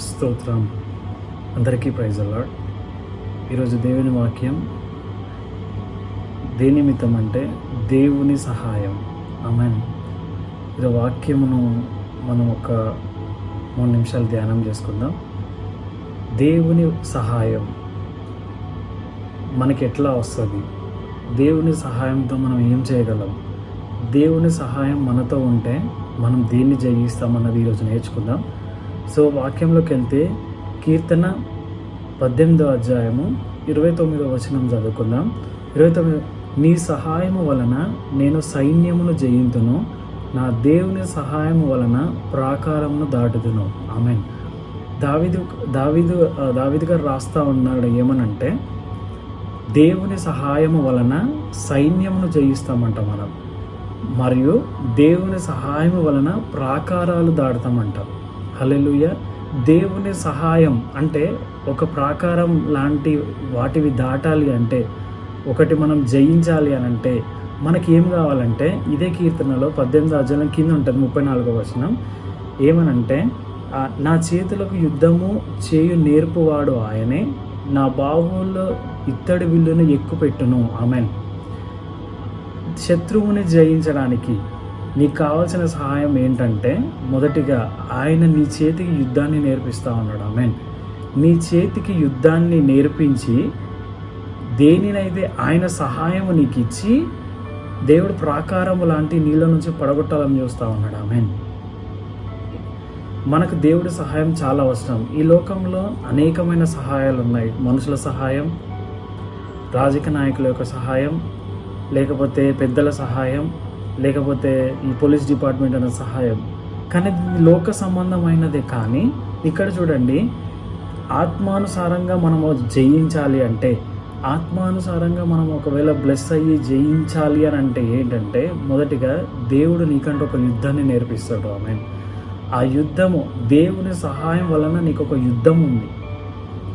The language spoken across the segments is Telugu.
స్తోత్రం. అందరికీ ప్రైజ్ అలాడ్ ఈరోజు దేవుని వాక్యం దేని నిమిత్తం అంటే దేవుని సహాయం. ఆమెన్. ఇది వాక్యమును మనం ఒక మూడు నిమిషాలు ధ్యానం చేసుకుందాం. దేవుని సహాయం మనకి ఎట్లా వస్తుంది? దేవుని సహాయంతో మనం ఏం చేయగలం? దేవుని సహాయం మనతో ఉంటే మనం దేన్ని జయిస్తామన్నది ఈరోజు నేర్చుకుందాం. సో వాక్యంలోకి వెళ్తే కీర్తన పద్దెనిమిదో అధ్యాయము ఇరవై తొమ్మిదో వచనం చదువుకుందాం. ఇరవై తొమ్మిది నీ సహాయము వలన నేను సైన్యమును జయింతును నా దేవుని సహాయము వలన ప్రాకారమును దాటుదును. ఆమె దావిదు దావిదు దావిదు గారు రాస్తా ఉన్నాడు ఏమనంటే దేవుని సహాయము వలన సైన్యమును జయిస్తామంట మనం మరియు దేవుని సహాయము వలన ప్రాకారాలు దాడతామంట హలెలుయ దేవుని సహాయం అంటే ఒక ప్రాకారం లాంటి వాటివి దాటాలి అంటే ఒకటి మనం జయించాలి అని అంటే మనకి ఏం కావాలంటే ఇదే కీర్తనలో పద్దెనిమిది అధ్యాయం కింద ఉంటుంది ముప్పై నాలుగో వచనం. ఏమనంటే నా చేతులకు యుద్ధము చేయు నేర్పువాడు ఆయనే నా బాహువుల్లో ఇత్తడి విల్లును ఎక్కుపెట్టును. ఆమెన్. శత్రువుని జయించడానికి నీకు కావాల్సిన సహాయం ఏంటంటే మొదటిగా ఆయన నీ చేతికి యుద్ధాన్ని నేర్పిస్తా ఉన్నాడు. ఆమెన్. నీ చేతికి యుద్ధాన్ని నేర్పించి దేనినైతే ఆయన సహాయము నీకు ఇచ్చి దేవుడు ప్రాకారము లాంటి నీళ్ళ నుంచి పడగొట్టాలని చూస్తా ఉన్నాడు. ఆమెన్. మనకు దేవుడి సహాయం చాలా అవసరం. ఈ లోకంలో అనేకమైన సహాయాలు ఉన్నాయి. మనుషుల సహాయం రాజకీయ నాయకుల యొక్క సహాయం లేకపోతే పెద్దల సహాయం లేకపోతే ఈ పోలీస్ డిపార్ట్మెంట్ అనే సహాయం. కానీ లోక సంబంధమైనదే. కానీ ఇక్కడ చూడండి ఆత్మానుసారంగా మనము జయించాలి అంటే ఆత్మానుసారంగా మనం ఒకవేళ బ్లెస్ అయ్యి జయించాలి అని అంటే ఏంటంటే మొదటిగా దేవుడు నీకంటే ఒక యుద్ధాన్ని నేర్పిస్తాడు. ఆమె ఆ యుద్ధము దేవుని సహాయం వలన నీకు ఒక యుద్ధం ఉంది.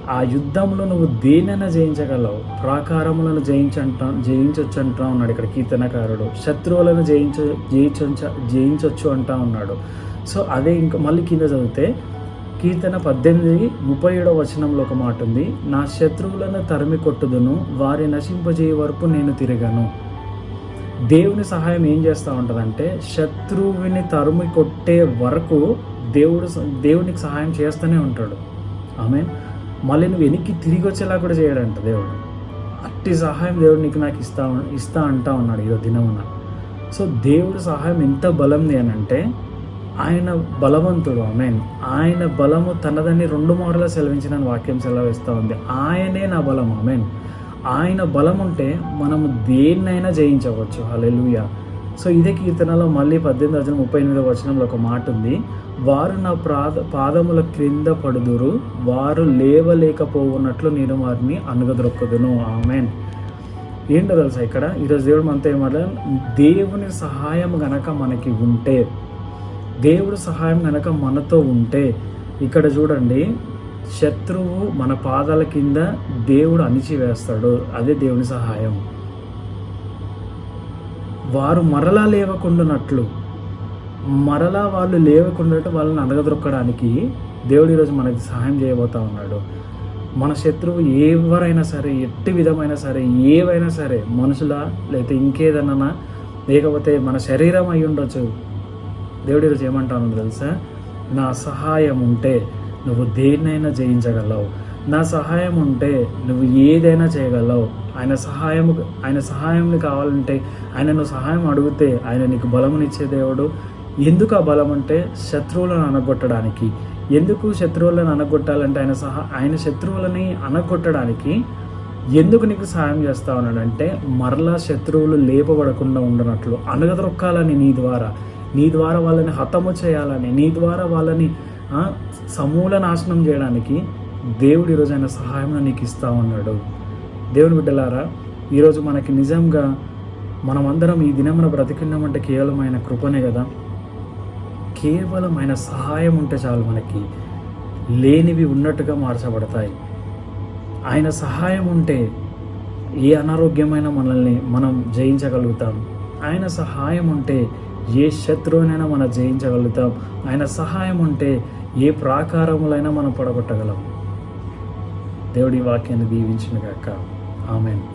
ఆ యుద్ధంలో నువ్వు దేనైనా జయించగలవు. ప్రాకారములను జయించంట జయించవచ్చు అంటా ఉన్నాడు ఇక్కడ కీర్తనకారుడు. శత్రువులను జయించ జయించ జయించవచ్చు అంటా ఉన్నాడు. సో అదే ఇంకా మళ్ళీ కింద చదివితే కీర్తన పద్దెనిమిది ముప్పై ఏడవ వచనంలో ఒక మాట ఉంది. నా శత్రువులను తరిమి కొట్టుదును వారి నశింపజేయ వరకు నేను తిరగను. దేవుని సహాయం ఏం చేస్తూ ఉంటుందంటే శత్రువుని తరుమి కొట్టే వరకు దేవుడు దేవునికి సహాయం చేస్తూనే ఉంటాడు. ఆమె మళ్ళీ నువ్వు వెనక్కి తిరిగి వచ్చేలా కూడా చేయడంట దేవుడు. అట్టి సహాయం దేవుడు నీకు నాకు ఇస్తా ఇస్తా అంటా ఉన్నాడు ఈరోజు దినమున. సో దేవుడు సహాయం ఎంత బలంది అని అంటే ఆయన బలవంతుడు ఆమెన్. ఆయన బలము తనదని రెండు మాటలు సెలవించిన వాక్యం సెలవిస్తూ ఉంది. ఆయనే నా బలం ఆమెన్. ఆయన బలం ఉంటే మనము దేన్నైనా జయించవచ్చు. హల్లెలూయా. సో ఇదే కీర్తనలో మళ్ళీ పద్దెనిమిది వచ్చిన ముప్పై ఎనిమిదో వచనంలో ఒక మాట ఉంది. వారు నా ప్రాద పాదముల క్రింద పడుదురు వారు లేవలేకపోవున్నట్లు నేను వారిని అనుగదొక్కదును. ఆమెన్. ఏంటో తెలుసా ఇక్కడ? ఈరోజు దేవుడు మనతో ఏమాట దేవుని సహాయం గనక మనకి ఉంటే దేవుడు సహాయం గనక మనతో ఉంటే ఇక్కడ చూడండి శత్రువు మన పాదాల కింద దేవుడు అణిచివేస్తాడు. అదే దేవుని సహాయం. వారు మరలా లేవకుండానట్లు. మరలా వాళ్ళు లేవకుండా వాళ్ళని అనగదొక్కడానికి దేవుడు ఈరోజు మనకి సహాయం చేయబోతా ఉన్నాడు. మన శత్రువు ఎవరైనా సరే ఎట్టి విధమైన సరే ఏవైనా సరే మనుషుల లేకపోతే ఇంకేదన్నా లేకపోతే మన శరీరం అయి ఉండొచ్చు. దేవుడు ఈరోజు ఏమంటాను తెలుసా? నా సహాయం ఉంటే నువ్వు దేన్నైనా జయించగలవు. నా సహాయం ఉంటే నువ్వు ఏదైనా చేయగలవు. ఆయన సహాయం ఆయన సహాయం కావాలంటే ఆయన నువ్వు సహాయం అడిగితే ఆయన నీకు బలమునిచ్చే దేవుడు. ఎందుకు ఆ బలం అంటే శత్రువులను అనగొట్టడానికి. ఎందుకు శత్రువులను అనగొట్టాలంటే ఆయన సహా ఆయన శత్రువులని అనగొట్టడానికి ఎందుకు నీకు సహాయం చేస్తా ఉన్నాడంటే మరలా శత్రువులు లేపబడకుండా ఉండనట్లు అనగదొక్కాలని నీ ద్వారా. నీ ద్వారా వాళ్ళని హతము చేయాలని నీ ద్వారా వాళ్ళని సమూల నాశనం చేయడానికి దేవుడు ఈరోజు ఆయన సహాయం నీకు ఇస్తా ఉన్నాడు. దేవుని బిడ్డలారా ఈరోజు మనకి నిజంగా మనమందరం ఈ దినమున బ్రతికినామంటే కేవలం ఆయన కృపనే కదా. కేవలం ఆయన సహాయం ఉంటే చాలు మనకి. లేనివి ఉన్నట్టుగా మార్చబడతాయి. ఆయన సహాయం ఉంటే ఏ అనారోగ్యమైన మనల్ని మనం జయించగలుగుతాం. ఆయన సహాయం ఉంటే ఏ శత్రువునైనా మనం జయించగలుగుతాం. ఆయన సహాయం ఉంటే ఏ ప్రాకారములైనా మనం పడగొట్టగలం. దేవుడి వాక్యాన్ని దీవించిన గాక. ఆమెను.